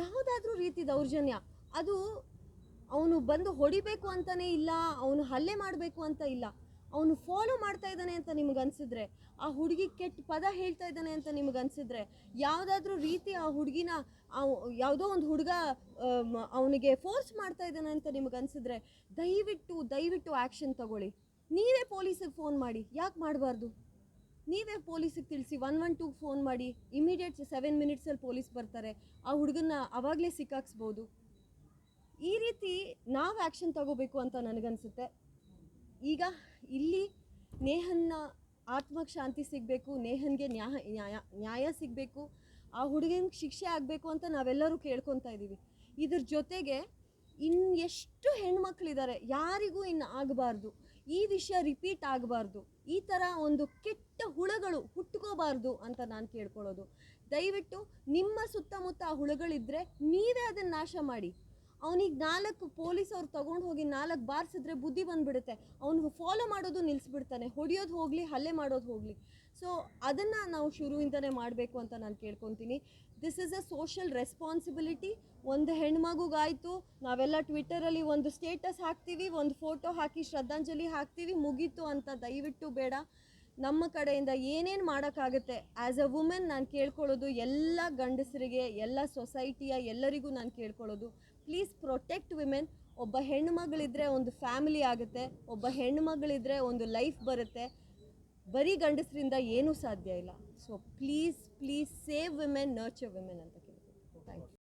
ಯಾವುದಾದ್ರೂ ರೀತಿ ದೌರ್ಜನ್ಯ. ಅದು ಅವನು ಬಂದು ಹೊಡಿಬೇಕು ಅಂತಲೇ ಇಲ್ಲ, ಅವನು ಹಲ್ಲೆ ಮಾಡಬೇಕು ಅಂತ ಇಲ್ಲ. ಅವನು ಫಾಲೋ ಮಾಡ್ತಾ ಇದ್ದಾನೆ ಅಂತ ನಿಮ್ಗೆ ಅನಿಸಿದ್ರೆ, ಆ ಹುಡುಗಿ ಕೆಟ್ಟ ಪದ ಹೇಳ್ತಾ ಇದ್ದಾನೆ ಅಂತ ನಿಮ್ಗೆ ಅನಿಸಿದ್ರೆ, ಯಾವುದಾದ್ರೂ ರೀತಿ ಆ ಹುಡುಗಿನ ಯಾವುದೋ ಒಂದು ಹುಡುಗ ಅವನಿಗೆ ಫೋರ್ಸ್ ಮಾಡ್ತಾ ಇದ್ದಾನೆ ಅಂತ ನಿಮ್ಗೆ ಅನಿಸಿದ್ರೆ, ದಯವಿಟ್ಟು ದಯವಿಟ್ಟು ಆ್ಯಕ್ಷನ್ ತಗೊಳ್ಳಿ. ನೀವೇ ಪೊಲೀಸಿಗೆ ಫೋನ್ ಮಾಡಿ, ಯಾಕೆ ಮಾಡಬಾರ್ದು? ನೀವೇ ಪೊಲೀಸಿಗೆ ತಿಳಿಸಿ, ಒನ್ ಒನ್ ಟೂಗೆ ಫೋನ್ ಮಾಡಿ, ಇಮಿಡಿಯೇಟ್ ಸೆವೆನ್ ಮಿನಿಟ್ಸಲ್ಲಿ ಪೊಲೀಸ್ ಬರ್ತಾರೆ, ಆ ಹುಡುಗನ್ನ ಆವಾಗಲೇ ಸಿಕ್ಕಾಕ್ಸ್ಬೋದು. ಈ ರೀತಿ ನಾವು ಆ್ಯಕ್ಷನ್ ತಗೋಬೇಕು ಅಂತ ನನಗನ್ಸುತ್ತೆ. ಈಗ ಇಲ್ಲಿ ನೇಹನ್ನ ಆತ್ಮಕ್ಕೆ ಶಾಂತಿ ಸಿಗಬೇಕು, ನೇಹನ್ಗೆ ನ್ಯಾಯ ನ್ಯಾಯ ನ್ಯಾಯ ಸಿಗಬೇಕು, ಆ ಹುಡುಗನಿಗೆ ಶಿಕ್ಷೆ ಆಗಬೇಕು ಅಂತ ನಾವೆಲ್ಲರೂ ಕೇಳ್ಕೊತಾ ಇದ್ದೀವಿ ಇದ್ರ ಜೊತೆಗೆ ಇನ್ನು ಎಷ್ಟು ಹೆಣ್ಮಕ್ಳಿದ್ದಾರೆ ಯಾರಿಗೂ ಇನ್ನು ಆಗಬಾರ್ದು. ಈ ವಿಷಯ ರಿಪೀಟ್ ಆಗಬಾರ್ದು. ಈ ಥರ ಒಂದು ಕೆಟ್ಟ ಹುಳಗಳು ಹುಟ್ಕೋಬಾರ್ದು ಅಂತ ನಾನು ಕೇಳ್ಕೊಳ್ಳೋದು. ದಯವಿಟ್ಟು ನಿಮ್ಮ ಸುತ್ತಮುತ್ತ ಆ ಹುಳುಗಳಿದ್ರೆ ನೀವೇ ಅದನ್ನು ನಾಶ ಮಾಡಿ. ಅವನಿಗೆ ನಾಲ್ಕು ಪೊಲೀಸ್ ಅವ್ರು ತಗೊಂಡು ಹೋಗಿ ನಾಲ್ಕು ಬಾರಿಸಿದ್ರೆ ಬುದ್ಧಿ ಬಂದ್ಬಿಡುತ್ತೆ. ಅವನು ಫಾಲೋ ಮಾಡೋದು ನಿಲ್ಲಿಸ್ಬಿಡ್ತಾನೆ ಹೊಡಿಯೋದು ಹೋಗಲಿ, ಹಲ್ಲೆ ಮಾಡೋದು ಹೋಗಲಿ. ಸೊ ಅದನ್ನು ನಾವು ಶುರುವಿಂದನೇ ಮಾಡಬೇಕು ಅಂತ ನಾನು ಕೇಳ್ಕೊತೀನಿ. This is a social responsibility ಒಂದು ಹೆಣ್ಮಗುಗಾಯಿತು, ನಾವೆಲ್ಲ ಟ್ವಿಟ್ಟರಲ್ಲಿ ಒಂದು ಸ್ಟೇಟಸ್ ಹಾಕ್ತೀವಿ, ಒಂದು ಫೋಟೋ ಹಾಕಿ ಶ್ರದ್ಧಾಂಜಲಿ ಹಾಕ್ತೀವಿ, ಮುಗೀತು ಅಂತ ದಯವಿಟ್ಟು ಬೇಡ. ನಮ್ಮ ಕಡೆಯಿಂದ ಏನೇನು ಮಾಡೋಕ್ಕಾಗುತ್ತೆ? ಆ್ಯಸ್ ಅ ವುಮೆನ್ ನಾನು ಕೇಳ್ಕೊಳ್ಳೋದು ಎಲ್ಲ ಗಂಡಸರಿಗೆ, ಎಲ್ಲ ಸೊಸೈಟಿಯ ಎಲ್ಲರಿಗೂ ನಾನು ಕೇಳ್ಕೊಳ್ಳೋದು. ಪ್ಲೀಸ್ ಪ್ರೊಟೆಕ್ಟ್ ವಿಮೆನ್ ಒಬ್ಬ ಹೆಣ್ಣು ಮಗಳಿದ್ರೆ ಒಂದು ಫ್ಯಾಮಿಲಿ ಆಗುತ್ತೆ. ಒಬ್ಬ ಹೆಣ್ಣು ಮಗಳಿದ್ರೆ ಒಂದು ಲೈಫ್ ಬರುತ್ತೆ. ಬರೀ ಗಂಡಸರಿಂದ ಏನೂ ಸಾಧ್ಯ ಇಲ್ಲ. So please please save women nurture women ಅಂತ ಕೇಳ್ತೀನಿ ಥ್ಯಾಂಕ್ ಯು